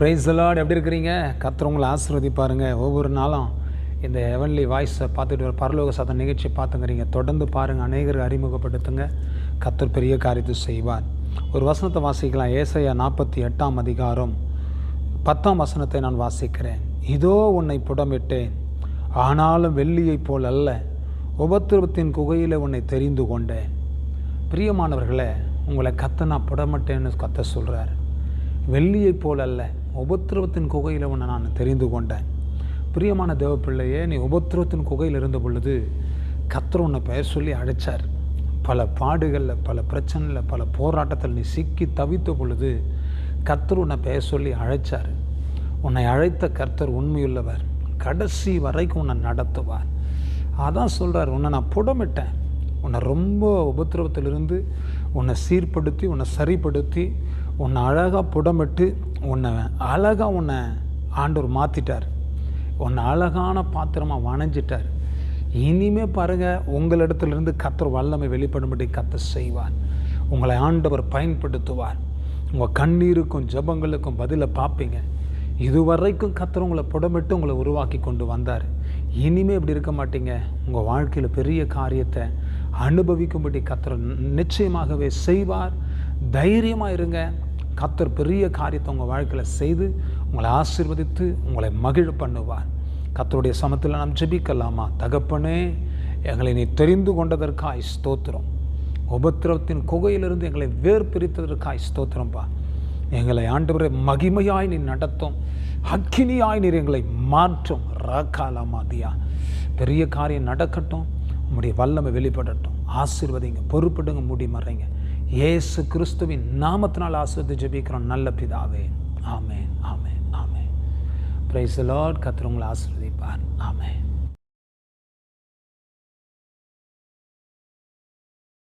Price Lord எப்படி இருக்கிறீங்க? கத்துறவங்களை உங்களை ஆசீர்வதிப்பாருங்க. ஒவ்வொரு நாளும் இந்த ஹெவன்லி வாய்ஸை பார்த்துட்டு வர பரலோக சத்தம் நிகழ்ச்சி பார்த்துங்கிறீங்க. தொடர்ந்து பாருங்கள் அநேகருக்கு அறிமுகப்படுத்துங்க. கத்தர் பெரிய காரியத்தை செய்வார். ஒரு வசனத்தை வாசிக்கலாம். ஏசையா நாற்பத்தி எட்டாம் அதிகாரம் பத்தாம் வசனத்தை நான் வாசிக்கிறேன். இதோ உன்னை புடமிட்டேன். ஆனாலும் வெள்ளியைப் போல் அல்ல. உபத்திரவத்தின் குகையில் உன்னை தெரிந்து கொண்டேன். பிரியமானவர்களே உங்களை கத்த நான் புடமிட்டேன்னு கத்த சொல்கிறார் வெள்ளியைப் போல் அல்ல. உபத்திரவத்தின் குகையில் உன்னை நான் தெரிந்து கொண்டேன். பிரியமான தேவப்பிள்ளையே நீ உபத்திரவத்தின் குகையில் இருந்த பொழுது கத்தர் உன்னை பெயர் சொல்லி அழைச்சார். பல பாடுகளில் பல பிரச்சனையில் பல போராட்டத்தில் நீ சிக்கி தவித்த பொழுது கர்த்தர் உன்னை பெயர் சொல்லி அழைச்சார். உன்னை அழைத்த கர்த்தர் உண்மையுள்ளவர். கடைசி வரைக்கும் உன்னை நடத்துவார். அதான் சொல்கிறார் உன்னை நான் புடமிட்டேன். உன்னை ரொம்ப உபத்திரவத்திலிருந்து உன்னை சீர்படுத்தி உன்னை சரிப்படுத்தி உன்னை அழகாக புடமிட்டு உன்னை அழகாக உன்னை ஆண்டவர் மாற்றிட்டார் உன்னை அழகான பாத்திரமாக வணைஞ்சிட்டார் இனிமே பாருங்கள் உங்களிடத்துலேருந்து கத்தர் வல்லமை வெளிப்படும்படி கத்த செய்வார். உங்களை ஆண்டவர் பயன்படுத்துவார். உங்கள் கண்ணீருக்கும் ஜபங்களுக்கும் பதிலை பார்ப்பீங்க. இதுவரைக்கும் கத்தர் உங்களை புடமிட்டு உங்களை உருவாக்கி கொண்டு வந்தார். இனிமே இப்படி இருக்க மாட்டீங்க. உங்கள் வாழ்க்கையில் பெரிய காரியத்தை அனுபவிக்கும்படி கத்தர் நிச்சயமாகவே செய்வார். தைரியமாக இருங்க. கத்தர் பெரிய காரியத்தை உங்கள் வாழ்க்கையில் செய்து உங்களை ஆசீர்வதித்து உங்களை மகிழ பண்ணுவார். கத்தருடைய சமத்தில் நாம் ஜெபிக்கலாமா? தகப்பனே எங்களை நீ தெரிந்து கொண்டதற்காய் ஸ்தோத்திரம். உபத்திரவத்தின் குகையிலிருந்து எங்களை வேர் பிரித்ததற்காய் ஸ்தோத்திரம்பா. எங்களை ஆண்டவரை மகிமையாய் நீ நடத்தும். அக்கினியாய் நீர் எங்களை மாற்றும். ராக்காலாமாதியா பெரிய காரியம் நடக்கட்டும். உங்களுடைய வல்லமை வெளிப்படட்டும். ஆசீர்வதிங்க பொறுப்பிடுங்க மூடி மறைங்க. இயேசு கிறிஸ்துவின் நாமத்தினால் ஆசிர்வதி ஜெபிக்கிறோம். நல்ல பிதாவே. ஆமேன் ஆமேன் ஆமேன். பிரைஸ் லார்ட் கத்துறவங்களை ஆசிர்வதிப்பார் ஆசீர்வதிப்பார். ஆமேன்.